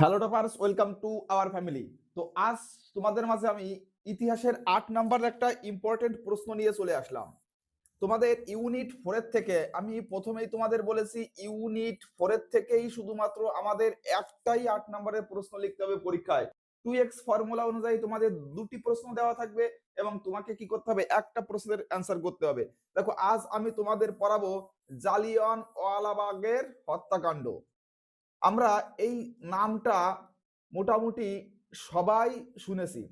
Hello toppers welcome to our family তো আজ তোমাদের মাঝে আমি ইতিহাসের আট নাম্বার একটা ইম্পর্টেন্ট প্রশ্ন নিয়ে চলে আসলাম। তোমাদের ইউনিট ফোরের থেকে আমি প্রথমেই তোমাদের বলেছি ইউনিট ফোরের থেকেই শুধুমাত্র আমাদের একটাই আট নাম্বারের প্রশ্ন লিখতে হবে পরীক্ষায়। টু এক্স ফর্মুলা অনুযায়ী তোমাদের দুটি প্রশ্ন দেওয়া থাকবে এবং তোমাকে কি করতে হবে? একটা প্রশ্নের অ্যান্সার করতে হবে। দেখো, আজ আমি তোমাদের পড়াবো জালিয়ন ওয়ালাবাগের হত্যাকাণ্ড। আমরা এই নামটা মোটামুটি সবাই শুনেছি।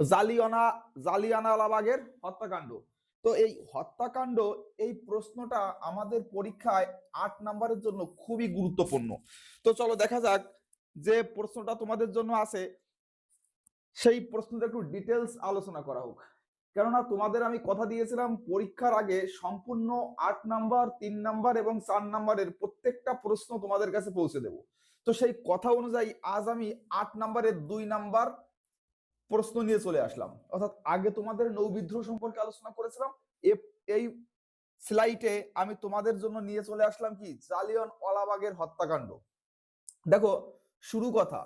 জালিয়ানা জালিয়ানাওয়ালাবাগের হত্যাকাণ্ড। তো এই হত্যাকাণ্ড, এই প্রশ্নটা আমাদের পরীক্ষায় আট নাম্বারের জন্য খুবই গুরুত্বপূর্ণ। তো চলো দেখা যাক যে প্রশ্নটা তোমাদের জন্য আছে, সেই প্রশ্নটা একটু ডিটেলস আলোচনা করা হোক। কেননা তোমাদের আমি কথা দিয়েছিলাম পরীক্ষার আগে সম্পূর্ণ আট নাম্বার, তিন নাম্বার এবং চার নাম্বারের প্রত্যেকটা প্রশ্ন তোমাদের কাছে পৌঁছে দেব। তো সেই কথা অনুযায়ী আজ আমি আট নাম্বারের দুই নাম্বার প্রশ্ন নিয়ে চলে আসলাম। অর্থাৎ আগে তোমাদের নৌবিদ্রোহ সম্পর্কে আলোচনা করেছিলাম। এই স্লাইডে আমি তোমাদের জন্য নিয়ে চলে আসলাম কি? জালিয়ন ওয়ালাবাগের হত্যাকাণ্ড। দেখো, শুরু কথা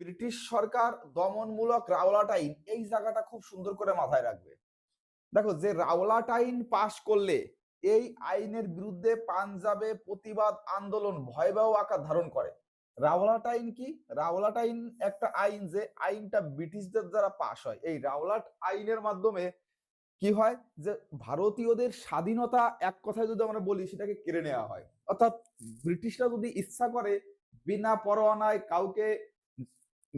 ব্রিটিশ সরকার দমনমূলক রাওলাট আইন এই জায়গাটা খুব সুন্দর করে মাথায় রাখবে। দেখো, যে রাওলাট আইন পাশ করলে এই আইনের বিরুদ্ধে পাঞ্জাবে প্রতিবাদ আন্দোলন ভয়াবহ আকার ধারণ করে। রাওলাট আইন কি? রাওলাট আইন একটা আইন যে আইনটা ব্রিটিশদের দ্বারা পাশ হয়। এই রাওলাট আইনের মাধ্যমে কি হয়? যে ভারতীয়দের স্বাধীনতা এক কথায় যদি আমরা বলি, সেটাকে কেড়ে নেওয়া হয়। অর্থাৎ ব্রিটিশরা যদি ইচ্ছা করে বিনা পরোয়ানায় কাউকে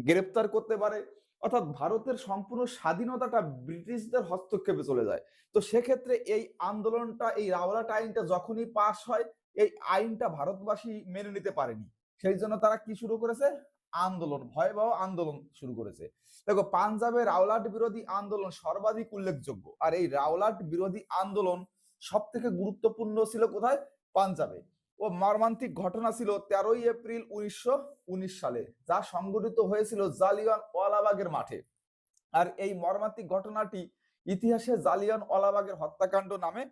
গ্রেপ্তার করতে পারে। অর্থাৎ ভারতের সম্পূর্ণ স্বাধীনতাটা ব্রিটিশদের হস্তক্ষেপে চলে যায়। তো সেক্ষেত্রে এই আন্দোলনটা, এই রাওলাট আইনটা যখনই পাশ হয়, এই আইনটা ভারতবাসী মেনে নিতে পারেনি। সেই জন্য তারা কি শুরু করেছে? আন্দোলন, ভয়াবহ আন্দোলন শুরু করেছে। দেখো, পাঞ্জাবে রাওলাট বিরোধী আন্দোলন সর্বাধিক উল্লেখযোগ্য। আর এই রাওলাট বিরোধী আন্দোলন সব থেকে গুরুত্বপূর্ণ ছিল কোথায়? পাঞ্জাবে। ও মর্মান্তিক ঘটনা ছিল তেরোই এপ্রিল উনিশশো উনিশ সালে, যা সংঘটিত হয়েছিল জালিয়ান ওয়ালাবাগের মাঠে। আর এই মর্মান্তিক ঘটনাটি ইতিহাসে জালিয়ান ওয়ালাবাগের হত্যাকাণ্ড নামে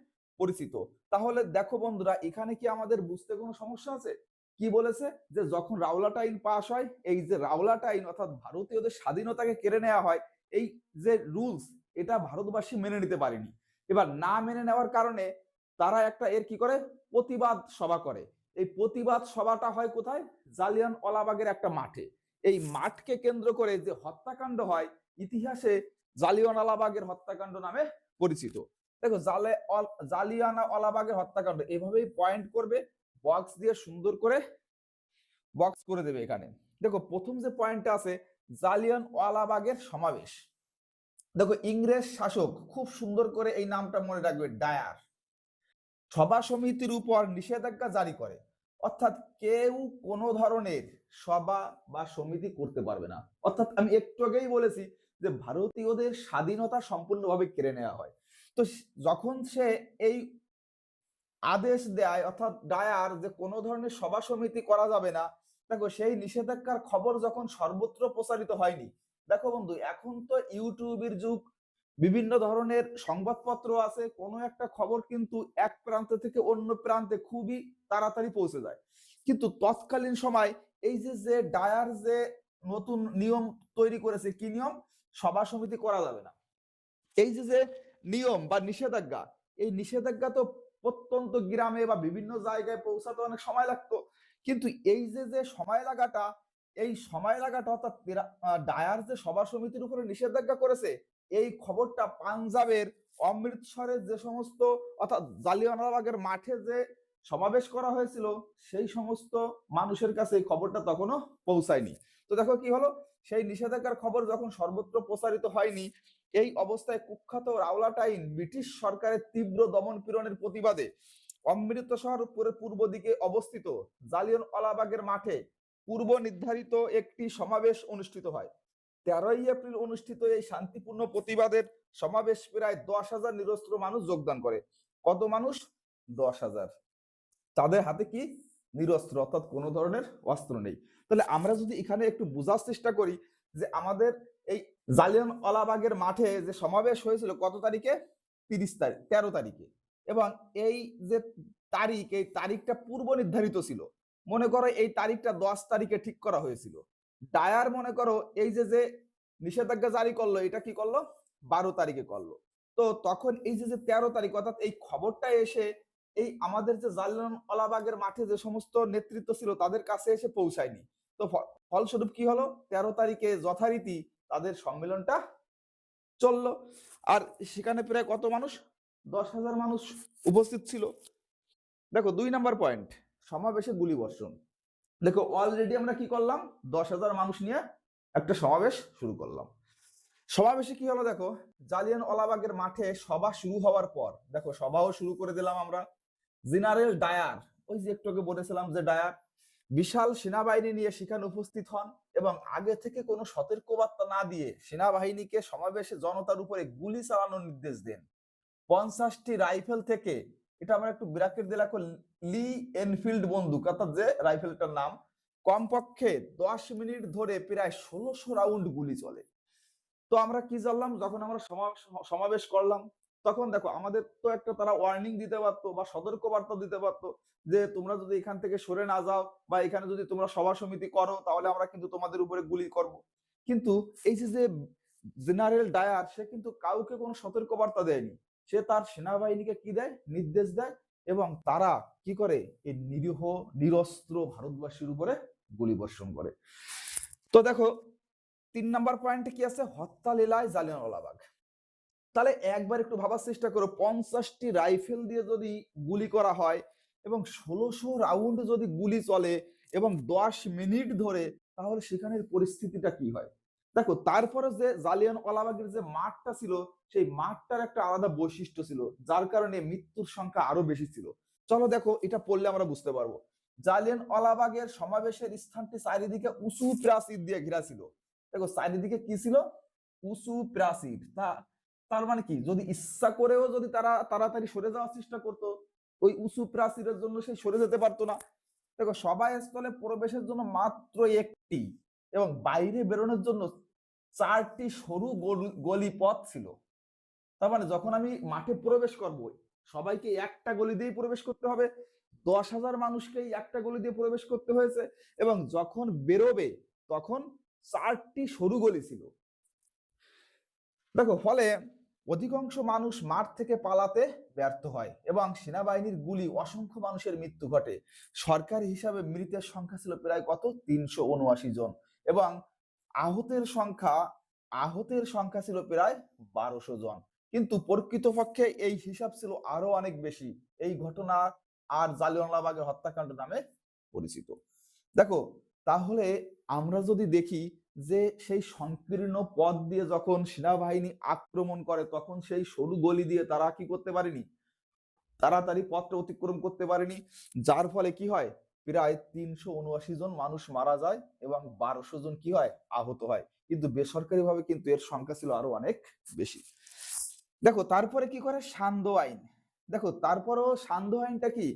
পরিচিত। তাহলে দেখো বন্ধুরা, এখানে কি আমাদের বুঝতে কোনো সমস্যা আছে? কি বলেছে? যে যখন রাওলাট আইন পাশ হয়, এই যে রাওলাট আইন অর্থাৎ ভারতীয়দের স্বাধীনতাকে কেড়ে নেওয়া হয়, এই যে রুলস, এটা ভারতবাসী মেনে নিতে পারেনি। এবার না মেনে নেওয়ার কারণে তারা একটা এর কি করে? প্রতিবাদ সভা করে। এই প্রতিবাদ সভাটা হয় কোথায়? জালিয়ান ওয়ালাবাগের একটা মাঠে। এই মাঠকে কেন্দ্র করে যে হত্যাকাণ্ড হয়, ইতিহাসে জালিয়ান ওয়ালাবাগের হত্যাকাণ্ড নামে পরিচিত। দেখো, জালে জালিয়ানা ওয়ালাবাগের হত্যাকাণ্ড এভাবেই পয়েন্ট করবে বক্স দিয়ে সুন্দর করে বক্স করে দেবে এখানে। দেখো, প্রথম যে পয়েন্টটা আছে জালিয়ান ওয়ালাবাগের সমাবেশ। দেখো, ইংরেজ শাসক খুব সুন্দর করে এই নামটা মনে রাখবে, ডায়ার। সভা সমিতির উপর নিষেধাজ্ঞা জারি করে। অর্থাৎ কেউ কোনো ধরনের সভা বা সমিতি করতে পারবে না। অর্থাৎ আমি একটু আগেই বলেছি যে ভারতীয়দের স্বাধীনতা সম্পূর্ণভাবে কেড়ে নেওয়া হয়। তো যখন সে এই আদেশ দেয়, অর্থাৎ ডায়ার যে কোনো ধরনের সভা সমিতি করা যাবে না, দেখো সেই নিষেধাজ্ঞার খবর যখন সর্বত্র প্রচারিত হয়নি। দেখো বন্ধু, এখন তো ইউটিউবের যুগ বিভিন্ন ধরনের সংবাদপত্র আছে, কোনো একটা খবর কিন্তু এক প্রান্ত থেকে অন্য প্রান্তে খুবই তাড়াতাড়ি পৌঁছে যায়। কিন্তু তৎকালীন সময় এই যে যে ডায়ার যে নতুন নিয়ম তৈরি করেছে, কি নিয়ম? সভা সমিতি করা যাবে না। এই যে যে নিয়ম বা নিষেধাজ্ঞা, এই নিষেধাজ্ঞা তো প্রত্যন্ত গ্রামে বা বিভিন্ন জায়গায় পৌঁছাতে অনেক সময় লাগতো। কিন্তু এই যে যে সময় লাগাটা, এই সময় লাগাটা অর্থাৎ ডায়ার যে সভা সমিতির উপরে নিষেধাজ্ঞা করেছে এই খবরটা পাঞ্জাবের অমৃতসরের যে সমস্ত, অর্থাৎ জালিয়ানওয়ালাবাগের মাঠে যে সমাবেশ করা হয়েছিল, সেই সমস্ত মানুষের কাছে এই খবরটা তখনও পৌঁছায়নি। তো দেখো কি হলো? সেই নিষেধাজ্ঞার খবর যখন সর্বত্র প্রচারিত হয়নি, এই অবস্থায় কুখ্যাত রাওলাট আইন ব্রিটিশ সরকারের তীব্র দমন পীড়নের প্রতিবাদে অমৃতসর উপরে পূর্ব দিকে অবস্থিত জালিয়ন অলাবাগের মাঠে পূর্ব নির্ধারিত একটি সমাবেশ অনুষ্ঠিত হয়। তেরোই এপ্রিল অনুষ্ঠিত এই শান্তিপূর্ণ প্রতিবাদের সমাবেশ প্রায় দশ হাজার নিরস্ত্র মানুষ যোগদান করে। কত মানুষ? দশ হাজার। তাদের হাতে কি? নিরস্ত্র, অর্থাৎ কোনো ধরনের অস্ত্র নেই। তাহলে আমরা যদি এখানে একটু বোঝার চেষ্টা করি যে আমাদের এই জালিয়ান ওয়ালাবাগের মাঠে যে সমাবেশ হয়েছিল কত তারিখে? তিরিশ তারিখ তেরো তারিখে। এবং এই যে তারিখ, এই তারিখটা পূর্ব নির্ধারিত ছিল। মনে করো এই তারিখটা দশ তারিখে ঠিক করা হয়েছিল। ডায়ার মনে করো এই যে যে নিষেধাজ্ঞা জারি করল, এটা কি করল? বারো তারিখে করল। তো তখন এই যে যে তেরো তারিখ, অর্থাৎ এই খবরটা এসে এই আমাদের যে জালিয়ান মাঠে যে সমস্ত নেতৃত্ব ছিল, তাদের কাছে এসে পৌঁছায়নি। তো ফলস্বরূপ কি হলো? তেরো তারিখে যথারীতি তাদের সম্মেলনটা চলল। আর সেখানে প্রায় কত মানুষ? দশ হাজার মানুষ উপস্থিত ছিল। দেখো, দুই নাম্বার পয়েন্ট, সমাবেশে গুলি বর্ষণ। দেখো অলরেডি আমরা কি করলাম? দশ হাজার মানুষ নিয়ে একটা সমাবেশ শুরু করলাম। সমাবেশে কি হলো দেখো? জালিয়ান ওলাবাগের মাঠে সভা শুরু হওয়ার পর, দেখো, সভাও শুরু করে দিলাম আমরা। জেনারেল ডায়ার, ওই যে একটু বলেছিলাম যে ডায়ার, বিশাল সেনাবাহিনী নিয়ে সেখানে উপস্থিত হন এবং আগে থেকে কোনো সতর্কবার্তা না দিয়ে সেনাবাহিনীকে সমাবেশে জনতার উপরে গুলি চালানোর নির্দেশ দেন। পঞ্চাশটি রাইফেল থেকে এটা আমরা একটু ব্র্যাকেট দিয়ে রাখো লি এনফিল্ড বন্দুক, অর্থাৎ যে রাইফেলটার নাম। কমপক্ষে দশ মিনিট ধরে প্রায় ষোলোশো রাউন্ড গুলি চলে। তো আমরা কি জানলাম? যখন আমরা সমাবেশ করলাম, তখন দেখো আমাদের তো একটা তারা ওয়ার্নিং দিতে পারতো বা সতর্ক বার্তা দিতে পারতো যে তোমরা যদি এখান থেকে সরে না যাও বা এখানে যদি তোমরা সভা সমিতি করো, তাহলে আমরা কিন্তু তোমাদের উপরে গুলি করব। কিন্তু এই যে যে জেনারেল ডায়ার, সে কিন্তু কাউকে কোনো সতর্ক বার্তা দেয়নি। সে তার সেনাবাহিনীকে কি দেয়? নির্দেশ দেয় এবং তারা কি করে? এই নিরীহ, নিরস্ত্র ভারতবাসীর উপরে গুলি বর্ষণ করে। তো দেখো, তিন নাম্বার পয়েন্টে কি আছে? হত্যা লীলায় জালিয়ানওয়ালাবাগ তাহলে একবার একটু ভাবার চেষ্টা করো, পঞ্চাশটি রাইফেল দিয়ে যদি গুলি করা হয় এবং ষোলোশো রাউন্ড যদি গুলি চলে এবং দশ মিনিট ধরে, তাহলে সেখানের পরিস্থিতিটা কি হয়? দেখো তারপরে যে জালিয়ান ওয়ালাবাগের যে মাঠটা ছিল, সেই মাঠটার একটা আলাদা বৈশিষ্ট্য ছিল, যার কারণে মৃত্যুর সংখ্যা আরও বেশি ছিল। চলো দেখো, এটা পড়লে আমরা বুঝতে পারব। জালিয়ান ওয়ালাবাগের সমাবেশের স্থানটি চারিদিকে উঁচু প্রাচীর দিয়ে ঘেরা ছিল। দেখো, চারিদিকে কি ছিল? উঁচু প্রাচীর। তা, তার মানে কি? যদি ইচ্ছা করেও যদি তারা তাড়াতাড়ি সরে যাওয়ার চেষ্টা করতো, ওই উঁচু প্রাচীরের জন্য সে সরে যেতে পারতো না। দেখো সবাই স্থলে প্রবেশের জন্য মাত্র একটি এবং বাইরে বেরোনোর জন্য চারটি সরু গল- পথ ছিল। তার মানে যখন আমি মাঠে প্রবেশ করব, সবাইকে একটা গলি দিয়েই প্রবেশ করতে হবে। দশ হাজার মানুষকেই একটা গলি দিয়ে প্রবেশ করতে হয়েছে এবং যখন বেরোবে, তখন চারটি সরু গলি ছিল। দেখো, ফলে অধিকাংশ মানুষ মাঠ থেকে পালাতে ব্যর্থ হয় এবং সেনাবাহিনীর গুলি অসংখ্য মানুষের মৃত্যু ঘটে। সরকারি হিসাবে মৃতের সংখ্যা ছিল প্রায় কত? তিনশো উনআশি জন এবং আহতের সংখ্যা আহতের সংখ্যা ছিল প্রায় বারোশো জন। কিন্তু প্রকৃতপক্ষে এই হিসাব ছিল আরও অনেক বেশি। এই ঘটনা আর জালিয়ানওয়ালাবাগের হত্যাকাণ্ড নামে পরিচিত। দেখো, তাহলে আমরা যদি দেখি যে সেই সংকীর্ণ পথ দিয়ে যখন সেনাবাহিনী আক্রমণ করে, তখন সেই সরু গলি দিয়ে তারা কি করতে পারেনি? তাড়াতাড়ি পথটা অতিক্রম করতে পারেনি। যার ফলে কি হয়? প্রায় তিনশো উনআশি জন মানুষ মারা যায় এবং বারোশো জন কি হয়? আহত হয়। কিন্তু বেসরকারি ভাবে কিন্তু এর সংখ্যা ছিল আরও অনেক বেশি। দেখো, তারপরে কি করে? সান্ধ্য আইন। দেখো, তারপরেও সান্ধ্য আইনটা কি?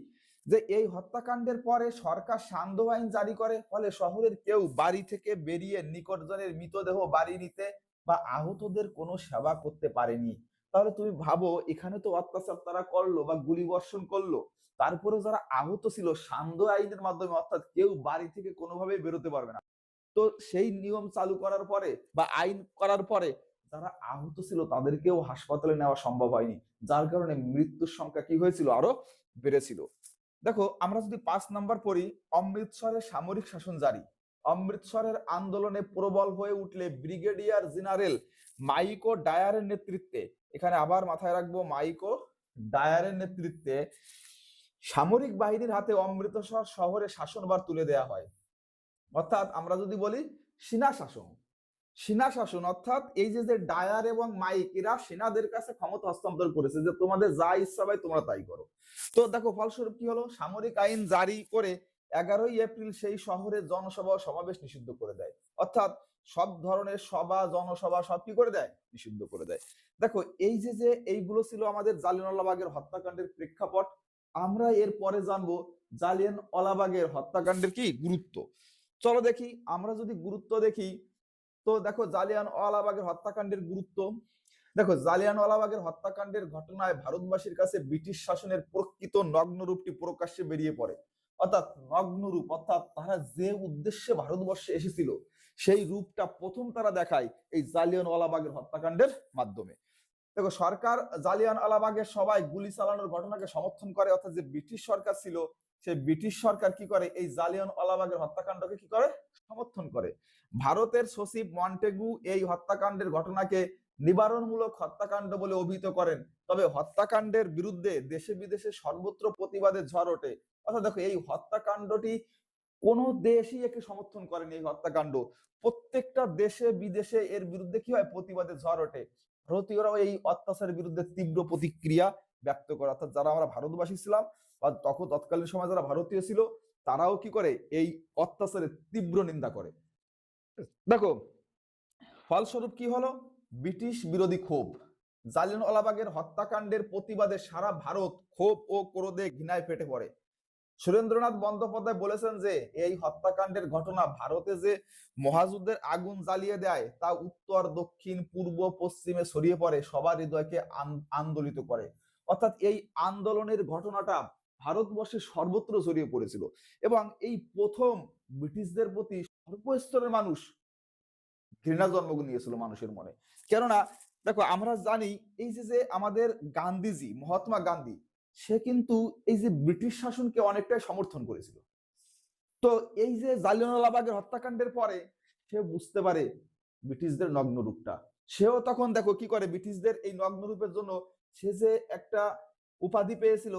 যে এই হত্যাকাণ্ডের পরে সরকার সান্ধ্য আইন জারি করে, ফলে শহরের কেউ বাড়ি থেকে বেরিয়ে নিকটজনের মৃতদেহ বাড়ি নিতে বা আহতদের কোনো সেবা করতে পারেনি। তাহলে তুমি ভাবো, এখানে তো অত্যাচার তারা করল বা গুলি বর্ষণ করল। তারপরে যারা আহত ছিল, সান্ধ্য আইনের মাধ্যমে, অর্থাৎ কেউ বাড়ি থেকে কোনোভাবে বেরোতে পারবে না। তো সেই নিয়ম চালু করার পরে বা আইন করার পরে যারা আহত ছিল, তাদেরকেও হাসপাতালে নেওয়া সম্ভব হয়নি। যার কারণে মৃত্যুর সংখ্যা কি হয়েছিল? আরও বেড়েছিল। দেখো, আমরা যদি পাঁচ নাম্বার পড়ি, অমৃতসরের সামরিক শাসন জারি। অমৃতসরের আন্দোলনে প্রবল হয়ে উঠলে ব্রিগেডিয়ার জেনারেল মাইকো ডায়ারের নেতৃত্বে এখানে আবার মাথায় রাখব মাইকো ডায়ারের নেতৃত্বে সামরিক বাহিনীর হাতে অমৃতসর শহরে শাসনভার তুলে দেয়া হয়। অর্থাৎ আমরা যদি বলি সেনা শাসন। সেনা শাসন অর্থাৎ এই যে যে ডায়ার এবং মাইক, এরা সেনাদের কাছে ক্ষমতা হস্তান্তর করেছে যে তোমাদের যা ইচ্ছা হয় তোমরা তাই করো। তো দেখো ফলস্বরূপ কি হলো? সামরিক আইন জারি করে এগারোই এপ্রিল সেই শহরে জনসভা সমাবেশ নিষিদ্ধ করে দেয়। অর্থাৎ সব ধরনের সভা, জনসভা সব কি করে দেয়? নিষিদ্ধ করে দেয়। দেখো, এই যে যে এইগুলো ছিল আমাদের জালিয়ানওয়ালাবাগের হত্যাকাণ্ডের প্রেক্ষাপট, আমরা এর পরে জানব জালিয়ান ওয়ালাবাগের হত্যাকাণ্ডের কি গুরুত্ব। চলো দেখি, আমরা যদি গুরুত্ব দেখি, তো দেখো জালিয়ান ওয়ালাবাগের হত্যাকাণ্ডের গুরুত্ব। দেখো জালিয়ান ওয়ালাবাগের হত্যাকাণ্ডের ঘটনায় ভারতবাসীর কাছে ব্রিটিশ শাসনের প্রকৃত নগ্ন রূপটি প্রকাশ্যে বেরিয়ে পড়ে। অর্থাৎ নগ্ন রূপ অর্থাৎ তারা যে উদ্দেশ্যে ভারতবর্ষে এসেছিল সেই রূপটা প্রথম তারা দেখায় এই জালিয়ান ওয়ালাবাগের হত্যাকাণ্ডের মাধ্যমে। দেখো, সরকার জালিয়ান আলাবাগের সবাই গুলি চালানোর ঘটনাকে সমর্থন করে, অর্থাৎ যে ব্রিটিশ সরকার ছিল, সেই ব্রিটিশ সরকার কি করে? এই জালিয়ান আলাবাগের হত্যাকাণ্ডকে কি করে? সমর্থন করে। ভারতের সচিব মন্টেগু এই হত্যাকাণ্ডের ঘটনাকে নিবারণমূলক হত্যাকাণ্ড বলে অভিহিত করেন। তবে হত্যাকাণ্ডের বিরুদ্ধে দেশে বিদেশে সর্বত্র প্রতিবাদের ঝড় ওঠে। অর্থাৎ দেখো, এই হত্যাকাণ্ডটি কোন দেশই একে সমর্থন করেনি এই হত্যাকাণ্ড। প্রত্যেকটা দেশে বিদেশে এর বিরুদ্ধে কি হয়? প্রতিবাদে ঝড় ওঠে। ভারতীয়রাও এই অত্যাচারের বিরুদ্ধে তীব্র প্রতিক্রিয়া ব্যক্ত করে। অর্থাৎ যারা আমরা ভারতবাসী ছিলাম বা তখন তৎকালীন সময় যারা ভারতীয় ছিল, তারাও কি করে? এই অত্যাচারের তীব্র নিন্দা করে। দেখো, ফলস্বরূপ কি হলো? ব্রিটিশ বিরোধী ক্ষোভ। জালিয়ান আলাবাগের হত্যাকাণ্ডের প্রতিবাদে সারা ভারত ক্ষোভ ও ক্রোধে ঘৃণায় ফেটে পড়ে। সুরেন্দ্রনাথ বন্দ্যোপাধ্যায় বলেছেন যে, এই হত্যাকাণ্ডের ঘটনা ভারতে যে মহাযুদ্ধের আগুন জ্বালিয়ে দেয়, তা উত্তর, দক্ষিণ, পূর্ব, পশ্চিমে ছড়িয়ে পড়ে, সবার হৃদয়কে আন- আন্দোলিত করে। অর্থাৎ এই আন্দোলনের ঘটনাটা ভারতবর্ষে সর্বত্র ছড়িয়ে পড়েছিল এবং এই প্রথম ব্রিটিশদের প্রতি সর্বস্তরের মানুষ ঘৃণা জন্ম নিয়েছিল মানুষের মনে। কেননা, দেখো, আমরা জানি এই যে যে আমাদের গান্ধীজি, মহাত্মা গান্ধী সে কিন্তু এই যে ব্রিটিশ শাসনকে অনেকটাই সমর্থন করেছিল। তো এই যে জালিয়ানওয়ালাবাগের হত্যাকাণ্ডের পরে সে বুঝতে পারে ব্রিটিশদের নগ্ন রূপটা। সেও তখন দেখো কি করে, ব্রিটিশদের এই নগ্ন রূপের জন্য সে যে একটা উপাধি পেয়েছিল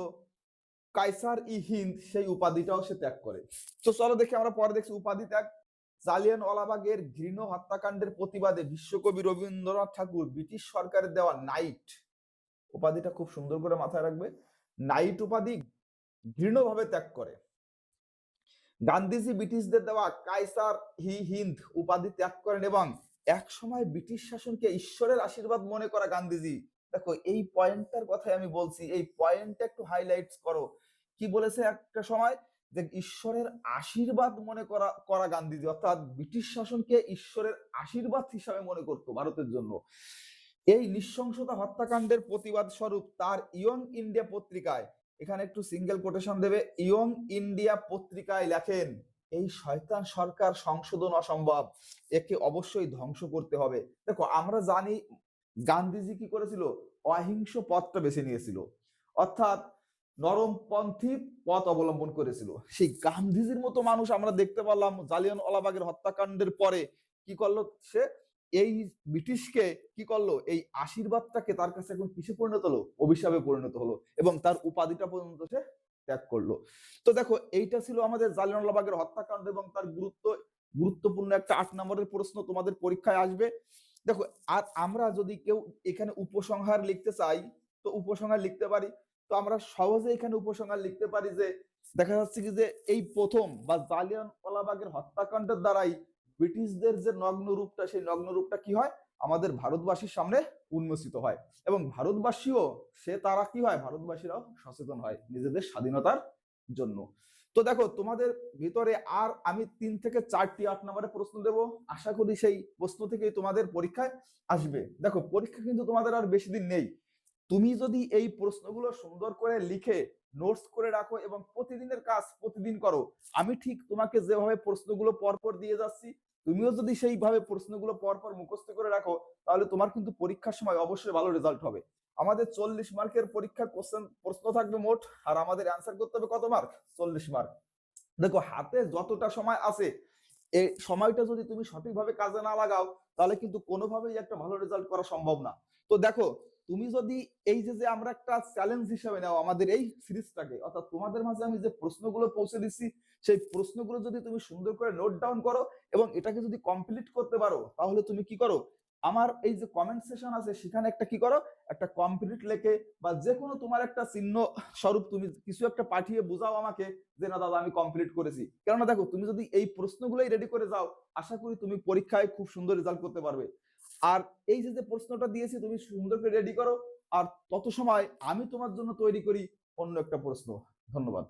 কাইসার ই হিন্দ, সেই উপাধিটাও সে ত্যাগ করে। তো চলো দেখি আমরা পরে দেখছি উপাধি ত্যাগ। জালিয়ান ওয়ালাবাগের ঘৃণ হত্যাকাণ্ডের প্রতিবাদে বিশ্বকবি রবীন্দ্রনাথ ঠাকুর ব্রিটিশ সরকারের দেওয়া নাইট, উপাধিটা খুব সুন্দর করে মাথায় রাখবে। নাইট উপাধি ঘৃণভাবে ত্যাগ করে। গান্ধীজি ব্রিটিশদের দেওয়া কাইসার হি হিন্দ উপাধি ত্যাগ করেন এবং এক সময় ব্রিটিশ শাসনকে ঈশ্বরের আশীর্বাদ মনে করা গান্ধীজি। দেখো, এই পয়েন্টটার কথাই আমি বলছি, এই পয়েন্টটা একটু হাইলাইটস করো। কি বলেছে একটা সময়? যে ঈশ্বরের আশীর্বাদ মনে করা করা গান্ধীজি, অর্থাৎ ব্রিটিশ শাসনকে ঈশ্বরের আশীর্বাদ হিসাবে মনে করত ভারতের জন্য। এই নৃশংসতা হত্যাকাণ্ডের প্রতিবাদ স্বরূপ তার ইয়ং ইন্ডিয়া পত্রিকায়, এখানে একটু সিঙ্গেল কোটেশন দেবে, ইয়ং ইন্ডিয়া পত্রিকায় লেখেন, এই শয়তান সরকার সংশোধন অসম্ভব, একে অবশ্যই ধ্বংস করতে হবে। দেখো, আমরা জানি গান্ধীজি কি করেছিল? অহিংস পথটা বেছে নিয়েছিল। অর্থাৎ নরমপন্থী পথ অবলম্বন করেছিল। সেই গান্ধীজির মতো মানুষ আমরা দেখতে পারলাম জালিয়ান ওয়ালাবাগের হত্যাকাণ্ডের পরে কি করল সে? এই ব্রিটিশকে কি করল? এই আশীর্বাদটাকে তার কাছে এখন কিসে পরিণত হলো? অভিশাপে পরিণত হলো এবং তার উপাধিটা পর্যন্ত সে ত্যাগ করল। তো দেখো, এইটা ছিল আমাদের জালিয়ান ওয়ালাবাগের হত্যাকাণ্ড এবং তার গুরুত্ব, গুরুত্বপূর্ণ একটা আট নম্বরের প্রশ্ন তোমাদের পরীক্ষায় আসবে। দেখো, আর আমরা যদি কেউ এখানে উপসংহার লিখতে চাই, তো উপসংহার লিখতে পারি। তো আমরা সহজে এখানে উপসংহার লিখতে পারি যে, দেখা যাচ্ছে কি যে এই প্রথম বা জালিয়ান ওয়ালাবাগের হত্যাকাণ্ডের দ্বারাই ব্রিটিশদের যে নগ্ন রূপটা সেই নগ্ন রূপটা কি হয়? আমাদের ভারতবাসীর সামনে উন্মোচিত হয়। এবং ভারতবাসীও, সে তারা কি হয়? ভারতবাসীরাও সচেতন হয় নিজেদের স্বাধীনতার জন্য। তো দেখো, তোমাদের ভিতরে আর আমি তিন থেকে চারটি আট নম্বরের প্রশ্ন দেব। আশা করি সেই প্রশ্ন থেকেই তোমাদের পরীক্ষায় আসবে। দেখো, পরীক্ষা কিন্তু তোমাদের আর বেশি দিন নেই। তুমি যদি এই প্রশ্নগুলো সুন্দর করে লিখে নোটস করে রাখো এবং প্রতিদিনের কাজ প্রতিদিন করো, আমি ঠিক তোমাকে যেভাবে প্রশ্নগুলো পরপর দিয়ে যাচ্ছি তুমিও যদি সেইভাবে প্রশ্নগুলো পরপর মুখস্থ করে রাখো, তাহলে তোমার কিন্তু পরীক্ষার সময় অবশ্যই ভালো রেজাল্ট হবে। আমাদের চল্লিশ মার্কের পরীক্ষার কোশ্চেন প্রশ্ন থাকবে মোট, আর আমাদের অ্যান্সার করতে হবে কত মার্ক চল্লিশ মার্ক দেখো, হাতে যতটা সময় আছে এই সময়টা যদি তুমি সঠিকভাবে কাজে না লাগাও, তাহলে কিন্তু কোনোভাবেই একটা ভালো রেজাল্ট করা সম্ভব না। তো দেখো তুমি যদি এই যে যে আমরা একটা চ্যালেঞ্জ হিসেবে নাও আমাদের এই সিরিজটাকে, অর্থাৎ তোমাদের মাঝে আমি যে প্রশ্নগুলো পৌঁছে দিচ্ছি সেই প্রশ্নগুলো যদি তুমি সুন্দর করে নোট ডাউন করো এবং এটাকে যদি কমপ্লিট করতে পারো, তাহলে তুমি কি করো? আমার এই যে কমেন্ট সেশন আছে, সেখানে একটা কি করো? একটা কমপ্লিট লেখে বা যে কোনো তোমার একটা চিহ্ন স্বরূপ তুমি কিছু একটা পাঠিয়ে বোঝাও আমাকে যে, না দাদা, আমি কমপ্লিট করেছি। কেননা দেখো, তুমি যদি এই প্রশ্নগুলোই রেডি করে যাও, আশা করি তুমি পরীক্ষায় খুব সুন্দর রেজাল্ট করতে পারবে। আর এই যে প্রশ্নটা দিয়েছি, তুমি সুন্দর করে রেডি করো। আর তত সময় আমি তোমার জন্য তৈরি করি অন্য একটা প্রশ্ন। ধন্যবাদ।